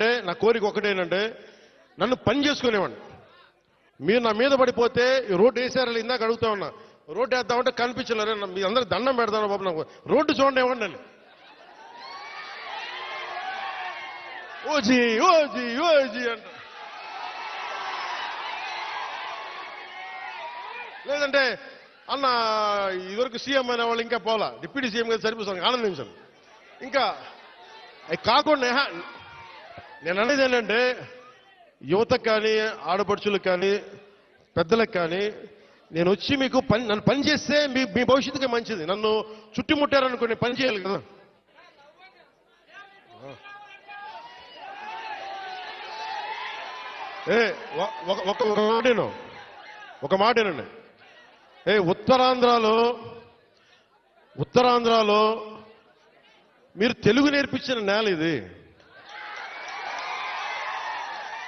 అంటే నా కోరిక ఒకటేనంటే నన్ను పని చేసుకునేవాడిని. మీరు నా మీద పడిపోతే ఈ రోడ్డు వేసారని ఇందాక అడుగుతా ఉన్నా. రోడ్డు వేద్దామంటే కనిపించలేరు మీ అందరు దండం పెడతాను బాబు నాకు. రోడ్డు చూడండి ఇవ్వండి నేను ఓజీ ఓజీ ఓజీ అంట. లేదంటే అన్న ఇదివరకు సీఎం అయిన వాళ్ళు ఇంకా పోలా డిప్యూటీ సీఎం గారు సరిపోతాను ఆనందించాను ఇంకా కాకుండా నేను అనేది ఏంటంటే యువతకు కానీ ఆడపడుచులకు కానీ పెద్దలకు కానీ నేను వచ్చి మీకు పని నన్ను పని చేస్తే మీ మీ భవిష్యత్తుకి మంచిది. నన్ను చుట్టుముట్టారనుకోండి పని చేయాలి కదా. ఏ ఒక ఒక ఒక మాటేను ఒక మాటేనండి ఏ ఉత్తరాంధ్రలో ఉత్తరాంధ్రలో మీరు తెలుగు నేర్పించిన నేల ఇది.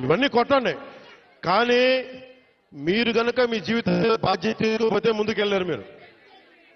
ఇవన్నీ కొట్టండి. కానీ మీరు గనక మీ జీవిత బాధ్యత ముందుకెళ్ళారు మీరు.